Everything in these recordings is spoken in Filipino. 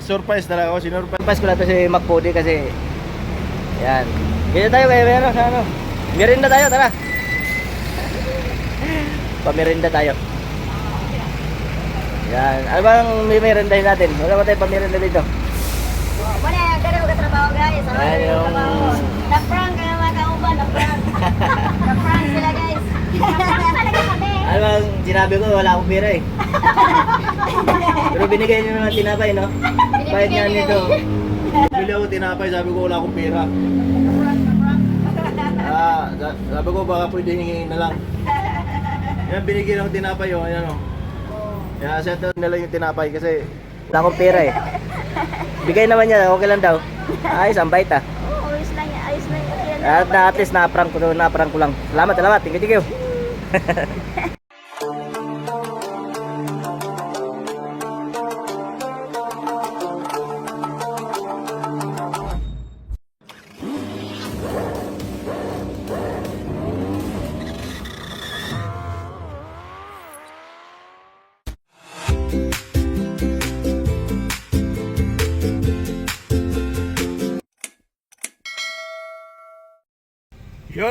Surprise talaga ako, sinurprise. Surprise ko lang to si Macpudi kasi yan. Ganyan tayo kaya meron sa ano. Merinda tayo, tara. Pamirinda tayo. Yan. Ano bang may merindahin natin? Wala ba tayo pamirinda dito? Wala, kaya magkatrabaho guys. Ano Ayun. magkatrabaho? Na-prank kaya mga kauban, na-prank. Na-prank sila guys. Na-prank Ano bang sinabi ko, wala akong pera eh. Pero binigay niyo naman tinapay, no? Bayad nga nito. Bili ako tinapay, sabi ko wala akong pera. Ah, sa- sabi ko baka pwede hingin na lang. Yan, binigyan ako tinapay, oh, ayan, oh. Kaya set na lang yung tinapay kasi Wala akong pera eh. Bigay naman niya, okay lang daw. Ayos, ang bait ah. Oo, ayos lang yan, ayos lang yan. At na, at least na-prank ko, na-prank ko lang. Salamat, salamat. Thank you, thank you.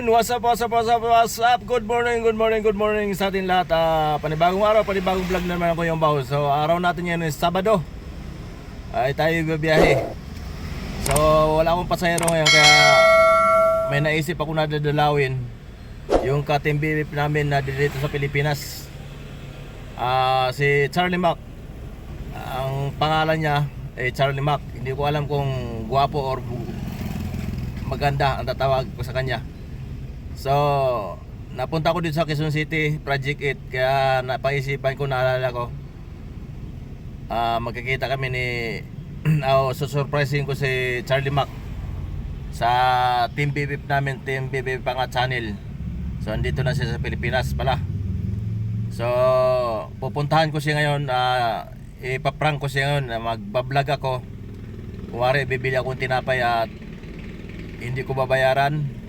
Yun, what's up, what's up, what's up, what's up? Good morning, good morning, good morning sa atin lahat. Ah, panibagong araw, panibagong vlog na naman ako yung baho. So, araw natin yan is Sabado. Ay, tayo bibiyahe. So, wala akong pasahero ngayon kaya may naisip ako na dadalawin yung katimbibip namin na dito sa Pilipinas. Ah, si Charlie Mac. Ang pangalan niya eh Charlie Mac. Hindi ko alam kung guwapo or maganda ang tatawag ko sa kanya. So, napunta ko dito sa Quezon City, Project 8, kaya napaisipan ko, naalala ko, ah magkikita kami ni, oh, susurprising ko si Charlie Mac sa Team BBP namin, Team BBP Panga Channel. So, andito na siya sa Pilipinas pala. So, pupuntahan ko siya ngayon, ah ipaprank ko siya ngayon, magbablog ako. Kuwari, bibili akong tinapay at hindi ko babayaran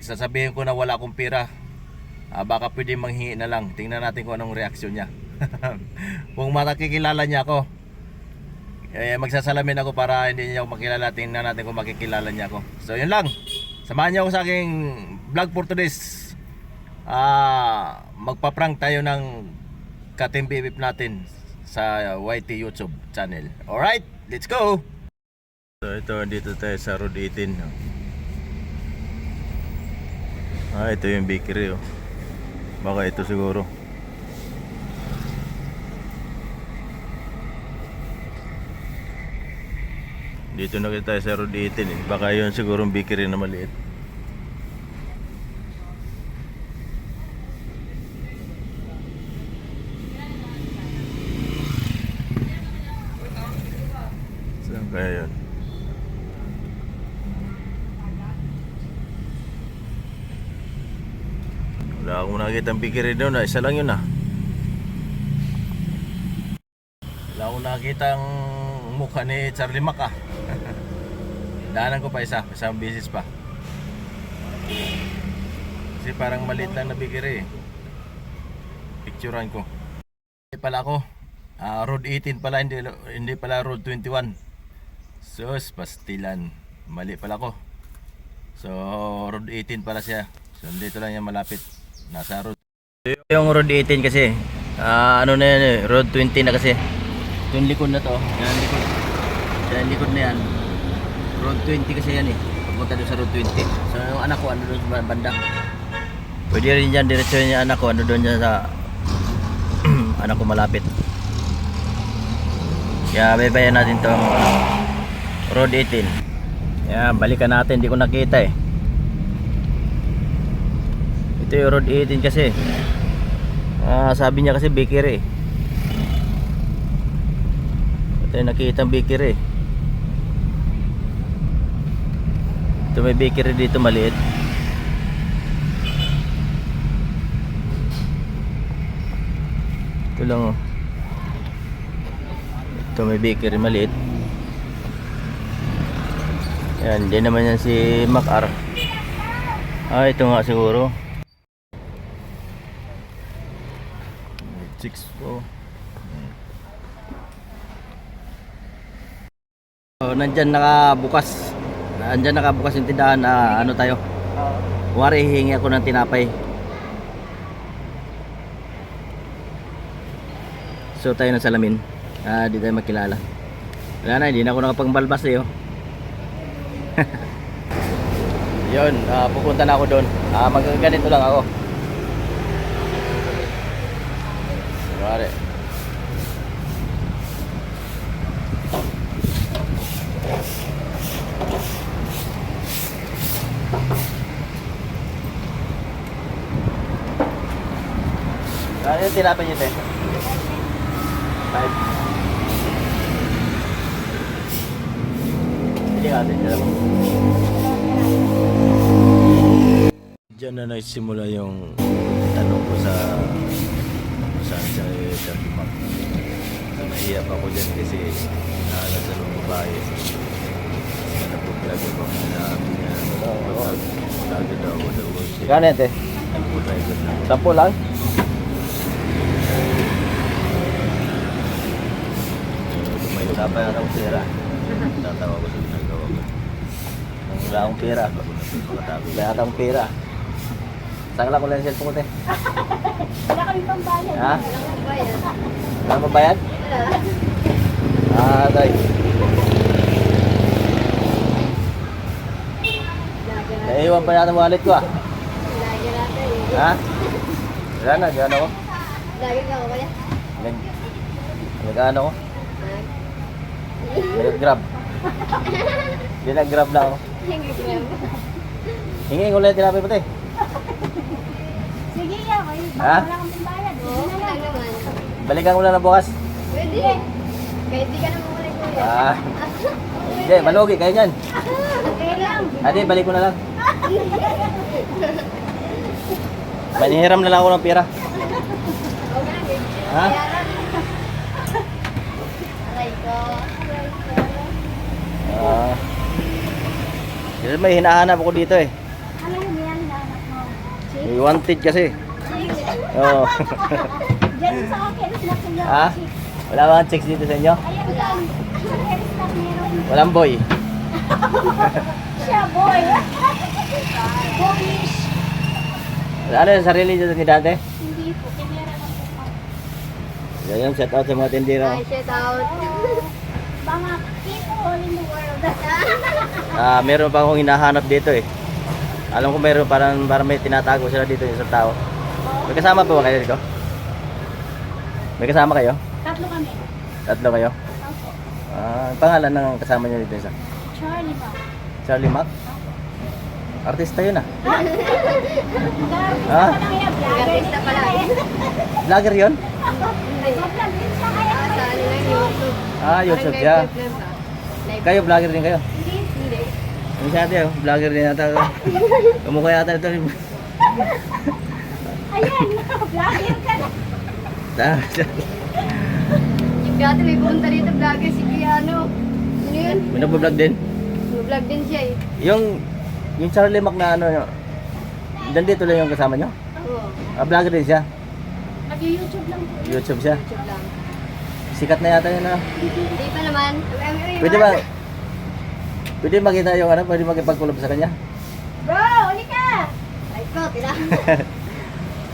sasabihin ko na wala akong pera ah, baka pwede manghingi na lang. Tingnan natin kung anong reaksyon niya. Kung makikilala niya ako. Eh, magsasalamin ako para hindi niya ako makilala. Tingnan natin kung makikilala niya ako. So yun lang. Samahan niyo ako sa aking vlog for today's ah magpa-prank tayo ng katimbibip natin sa YT YouTube channel. Alright let's go! So ito dito tayo sa Road 18. Ah, ito yung bakery oh. Baka ito siguro. Dito na kita sa Road 18 eh. Baka yun siguro bakery na maliit. Saan kaya yun? Nakikita ang bikiri doon. ah. Isa lang yun ah. Wala akong nakikita ang mukha ni Charlie Mac ah. Daanan ko pa isa. Isang bisis pa. Kasi parang maliit lang na bikiri eh. Picturean ko. Hindi pala ako. Ah, road 18 pala, hindi, hindi pala road 21. Sus, pastilan. Mali pala ko. So, road 18 pala siya. So, dito lang yan malapit. Nasa road. Yung road 18 kasi, ah, ano na yan eh, road 20 na kasi. Yung likod na to, yan likod. Yan likod na yan. Road 20 kasi yan eh. Papunta doon sa road 20. So yung anak ko ano doon sa banda. Pwede rin dyan, diretso yung anak ko ano doon dyan sa anak ko malapit. Kaya baybayan natin tong road 18. Yan, balikan natin, hindi ko nakita eh. Ito yung road 18 kasi. Ah, sabi niya kasi bakery. Ito yung nakita bakery. Ito may bakery dito maliit. Ito lang oh. Ito may bakery maliit. Yan, din naman yan si Macar. Ah, ito nga siguro. 6 po. So, nandyan nakabukas. Nandyan nakabukas yung tindahan na ano tayo. Kuwari hihingi ako ng tinapay. So tayo ng salamin. Ah, di tayo makilala. Wala na, hindi na ako nakapangbalbas eh. Oh. Yun, ah, pupunta na ako doon. Ah, magaganito lang ako. Kuwari. Ano yung tinapay niyo, te? Five. Hindi natin dyan. Diyan na nagsimula yung tanong ko sa saan siya nagkakimak. So, naiyak ako dyan kasi nahalat sa nung babae. Kasi nagpo-vlog ako na niya. Vlog daw ako daw ko siya. Gano'n, te? Nagpo-driver na. Sampu lang? Tumayo Wala pa na akong pera. Tatawa ko sa ginagawa ko. Wala akong pera. Na. Wala akong pera. Lang ko lang yung cellphone ko, te? Wala kami pambayad. Ha? Wala kami pambayad. Wala mo bayad? Wala. Ah, tay. Naiiwan pa natin wallet ko, ah. Lagi natin. Ha? Wala na, gano'n ko. Lagi ka kaya. Nag... Nag-ano ko? Nag-grab. Hindi nag-grab na ako. Yan. Hingi ko lang tinapay ya. Ha? Wala kami pambayad. Oo, wala naman. Balikan ko lang na bukas. Pwede. Kahit di ka na mawala kuya. Ah. Hindi, malugi kayo niyan. Okay lang. Ate, balik ko na lang. Manihiram na lang ako ng pera. Ha? Aray ko. Ah. Kasi may hinahanap ako dito eh. Ano yung hinahanap mo? May wanted kasi. Oo. Diyan sa akin, ha? Wala bang chicks dito sa inyo? Ayan lang. Walang boy. Siya, boy. Boyish. Ano yung sarili dito ni dati? Hindi po, kinera lang po. Yan, shout out sa mga tindero. Hi, shout out. Mga people in the world. Ah, meron pa akong hinahanap dito eh. Alam ko meron parang, parang may tinatago sila dito yung isang tao. May kasama pa ba kayo dito? May kasama kayo? Tatlo kami. Tatlo kayo? Opo. Ah, ang pangalan ng kasama niyo dito isa? Charlie ba? Charlie Mac? Artista yun ah. Garvey Ah? pala. Vlogger yun? YouTube. Ah, YouTube siya. Live. Kayo, vlogger din kayo? Hindi. Hindi. Siya ate, oh? vlogger din yata. ako. Kamukha yata ito. Ayan, vlogger ka na. Yung dati may punta dito vlogger si Kiano. Ano yun? May nagbablog din. Nag-vlog din siya eh. Yung, yung Charlie Mac na ano, nandito lang yung kasama nyo? Oo. Ah, vlogger din siya. Nag-YouTube lang po. YouTube siya. YouTube lang. Sikat na yata yun ah. Hindi pa naman. Pwede ba? Pwede makita yung ano, pwede makipagkulab sa kanya? Bro, uli ka! Ay ko, tila.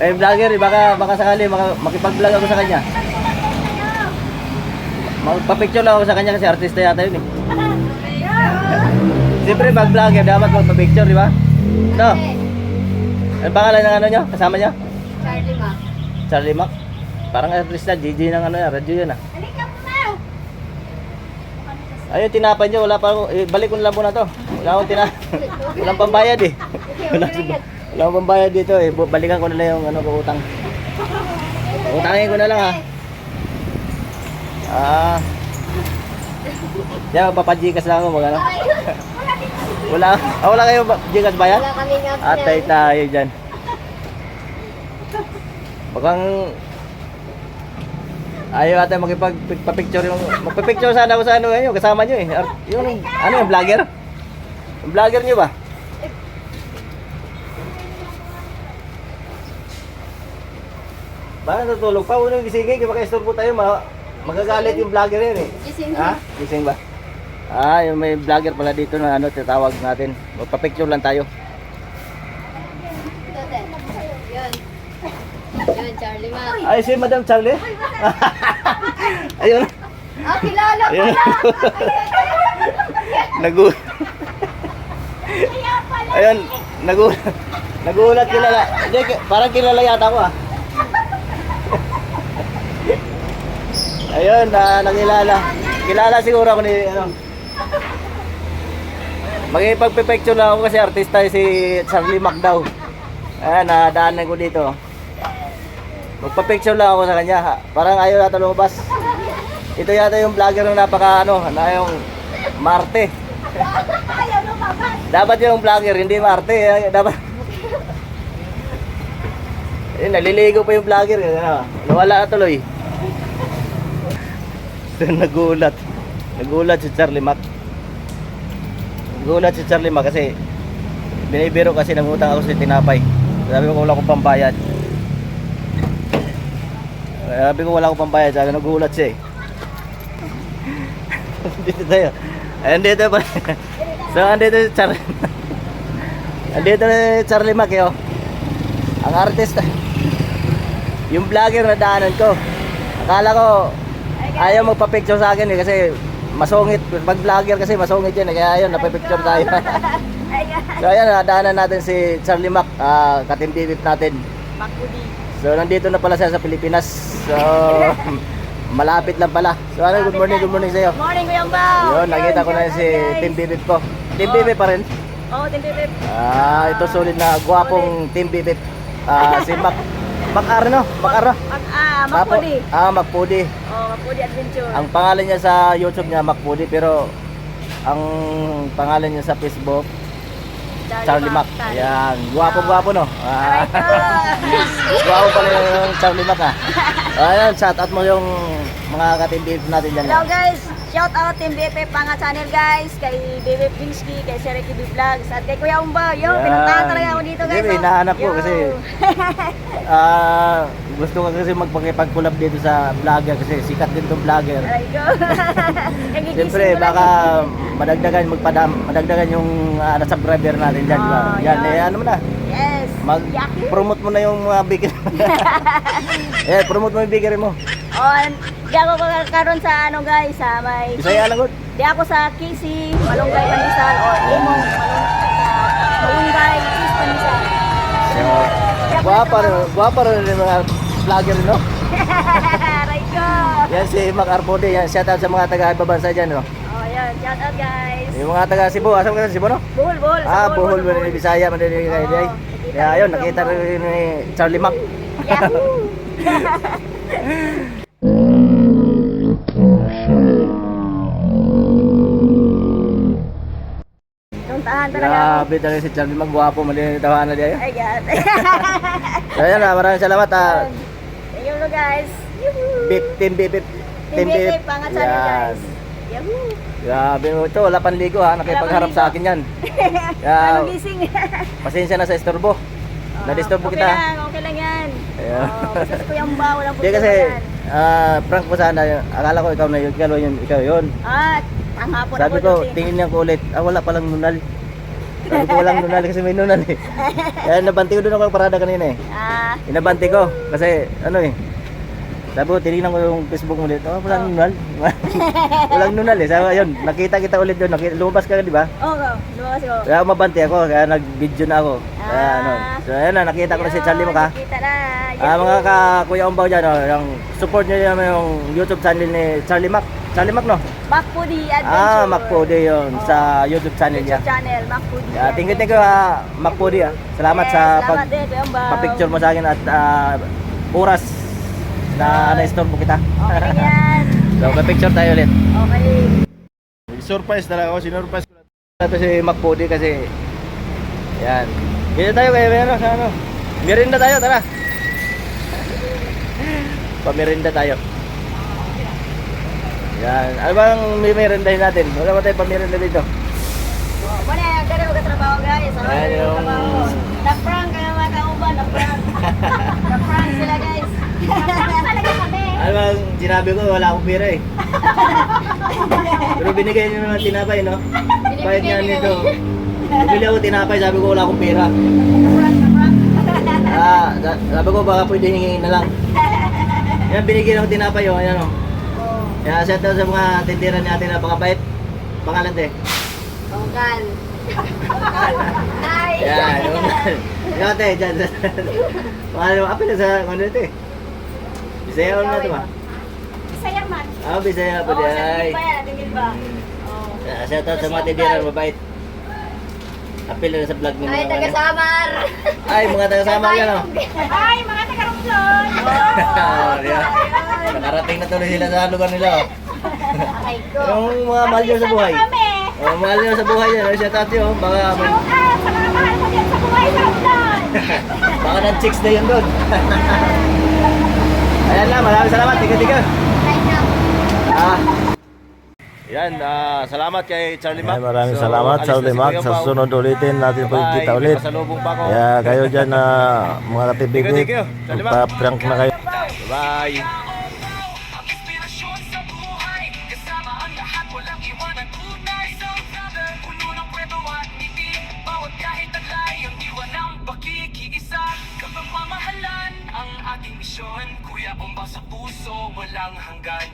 Eh, vlogger, eh, baka, baka sakali maka, makipag-vlog ako sa kanya. Magpa-picture lang ako sa kanya kasi artista yata yun eh. Siyempre, pag vlogger, dapat magpa-picture, di ba? No? Ano pangalan ng ano nyo? Kasama nyo? Charlie Mac. Charlie Mac? Parang artista, GG ng ano yan, radyo yun ah. Ayun, tinapay nyo, wala pa ako, eh, balik ko na lang muna to. Wala akong tina... Walang pambayad eh. Wala, wala akong pambayad dito eh. Balikan ko na lang yung ano ko utang. Utangin ko na lang ha. Ah. Yan, magpapajikas lang ako mag ano. Wala, ah, wala kayo ba- jikas bayad? Wala kami nga Atay tayo dyan. Bakang ayaw ata magpapicture yung magpapicture sana ako sa ano ngayon kasama nyo eh. Yung ano yung vlogger? Yung vlogger nyo ba? Bakit natutulog pa? Unang gisingin, kaya makaistorbo tayo, ma magagalit yung vlogger yun eh. Gising Ha? Gising ba? Ah, yung may vlogger pala dito na ano, tatawag natin. Magpa-picture lang tayo. Yun. Yun, Charlie Ma. Ay, si Madam Charlie. Ayun. Ah, kilala ko Ayun. na! Nagu Ayun, nagulat. Nagulat kilala. Hindi, ki- parang kilala yata ako ah. Ayun, na nakilala. Kilala siguro ako ni ano. Magipagpipicture lang ako kasi artista si Charlie Mac daw. Ayan, nadaanan ko dito. Magpa-picture lang ako sa kanya. ha. Parang ayaw nata lumabas. Ito yata yung vlogger ng napaka ano, na yung Marte. Dapat yung vlogger, hindi Marte. Dapat... Eh, naliligo pa yung vlogger. Ano, nawala na tuloy. Nagulat. Nagulat si Charlie Mac. Nagulat si Charlie Mac kasi binibiro kasi nangutang ako sa tinapay. Sabi ko wala akong pambayad. Sabi ko wala akong pambayad. Sabi nagulat siya eh. dito tayo. Ayun dito pa. so, andito si Charlie. andito si Charlie Mac, yo. Ang artista. Yung vlogger na daanan ko. Akala ko ayaw magpa-picture sa akin eh kasi masungit. Pag vlogger kasi masungit yun eh. Kaya ayun, napipicture tayo. so ayan, nadaanan natin si Charlie Mac. Uh, katimbibip natin. So nandito na pala siya sa Pilipinas. So malapit lang pala. So ano, good morning, good morning sa iyo. Morning, Kuya Bao. Yun, nakita ko na si Team Bibip ko. Team Bibip pa rin. Oh, Team Bibip. Ah, ito solid na gwapong Team Bibip. Ah, si Mac Mac Arno, Mac Arno. Mag, ah, Makpudi. Ah, Macpudi. Oh, Makpudi Adventure. Ang pangalan niya sa YouTube niya Macpudi pero ang pangalan niya sa Facebook Charlie Mac. Ayan, gwapo-gwapo no. Ah, gwapo pala yung Charlie Mac ah. Ayan, shout out mo yung mga ka-team natin dyan. Hello guys! Shout out Team BFF Panga Channel guys, kay BFF Pinsky, kay Sir Ricky B Vlogs, at kay Kuya Umba. Yo, pinuntahan talaga ako dito guys. Hindi, oh. hinahanap ko Yo. kasi Ah, gusto ko kasi magpakipag-collab dito sa vlogger kasi sikat din tong vlogger. Aray ko. Nagigising Siyempre, lang. baka madagdagan magpadam, madagdagan yung uh, subscriber natin ba? Ah, Yan, yan. eh, ano mo na. Yes. Mag-promote mo na yung mga bigger. eh, promote mo yung bigger mo. Oh, and di ako kakaroon sa ano guys, sa may... Bisaya lang good. Di ako sa Kisi, Malunggay Pandesal, o Imong, Malunggay, Malunggay, guwapa rin, guwapa rin yung mga vlogger, no? Aray ko. Yan si Mac Arpode, yan. Shout out sa mga taga-ibang bansa dyan, no? Oh, yan. Shout out guys. Yung mga taga Cebu, asan ka sa Cebu, no? Buhol, buhol. Ah, buhol buhol. rin Bisaya, Oo, day. nakita Kaya ayun, dito. nakita rin ni Charlie Mac. Yahoo! Grabe talaga si Charlie Mac, gwapo, mali tawanan na diya. Ay, God. So ayun, ah, maraming salamat ah. Thank you guys. Yahoo! Bip, team bip, bip. Team Bip. Pangat Yan. guys. Yahoo! Grabe mo ito, wala pang ligo ha, nakipagharap sa akin yan. Kaya, gising? pasensya na sa istorbo. Na-disturbo okay kita. lang, okay lang yan. Ayan. Oh, basta sa kuyang ba, walang problema kasi, yan. ah, prank mo sana, akala ko ikaw na yun, ikaw yun, ikaw yun. Ah, ang hapon Sabi ako ko, tingin niya ko ulit, ah wala palang nunal. Sabi ko walang nunal kasi may nunal eh. Kaya nabanti ko doon ako parada kanina eh. Ah, Inabanti ko kasi ano eh. Sabi ko, tinignan ko yung Facebook mo ulit. Oh, walang nunal. walang nunal eh. Sabi ko, ayun, nakita kita ulit doon. Nakita, lumabas ka, di ba? oo, oh, lumabas ko. Kaya mabanti ako, kaya nag-video na ako. Kaya Ah. ano. So ayun na, nakita ko na si Charlie mo ka. Kita na. Ah, mga ka Kuya Umbaw dyan, oh, yung support nyo naman yung YouTube channel ni Charlie Mac. Charlie Mac, no? Macpudi Adventure. Ah, Macpode yun Oo. sa YouTube channel niya. YouTube channel, Macpudi. Yeah, thank you, thank you, ah, Macpode. Ah. Salamat Yes, sa salamat pag din, pa-picture mo sa akin at ah, oras na na-store mo kita. Okay yan. so, pa-picture tayo ulit. Okay. Surprise talaga ako, sinurprise ko. Ito si Macpudi kasi yan. Dito tayo kaya meron sa ano. Merinda tayo, tara. Pamirinda tayo. Yan. Ano bang may merindahin natin? Wala ba tayong pamirinda dito? Oh, Muna, gano'n magkatrabaho guys. Ano Ayan yung- trabaho? Na-prank kaya mga kauban, na-prank. Na-prank sila guys. Na-prank talaga kami. Ano bang sinabi ko, wala akong pera eh. Pero binigay niyo naman tinapay, no? Bayad nga nito. Bumili ako tinapay, sabi ko wala akong pera. Ah, sa- sabi ko baka pwede hingin na lang. Yan, binigyan ako tinapay, oh, ayan, oh. Kaya shout out sa mga tindiran natin na pakabait. Pangalan, te. Tongkal. Ay. Yan, yung... Ikaw, te, dyan. Pangalan mo, apil na sa, ano, te. Bisaya ko na ito, ba? Saya man. Ah, Bisaya pa Oo, di sa ay. tingin ba yan? Tingin ba? Oo. Ah, Shout out sa mga tindiran, mabait. Apil na sa vlog nila. Ay, taga Samar. Ay, mga taga-sama ka, no? Ay, mga taga-rumplon! Oh. Nakarating na tuloy sila sa lugar nila, oh. Ko. Yung mga mahal nyo sa buhay. Oh, mahal nyo sa buhay yan. Shout out yun. Baka, Shout out sa mga mahal mo dyan sa buhay sa rumplon! baka ng chicks na yun doon. Ayan lang, maraming salamat. Tiga-tiga. Ay na. Ah. Yan, ah, salamat kay Charlie Mac. Ay, maraming So, salamat alis na si Ulimak. Kuya Sa Pao. susunod ulitin natin po Bye. kita ulit. Pasalubong pa ako. Kaya kayo dyan na mga katibigit, Thank you, thank you. Salamat. magpa-prank na kayo. Bye. Ang inspirasyon sa buhay Kasama ang lahat, walang iwanan Tunay sa brother Puno ng kwento at ngiti Bawat kahit taglay Ang iwan ng pakikiisa Kapag mamahalan Ang ating misyon Kuya, bomba sa puso Walang hanggan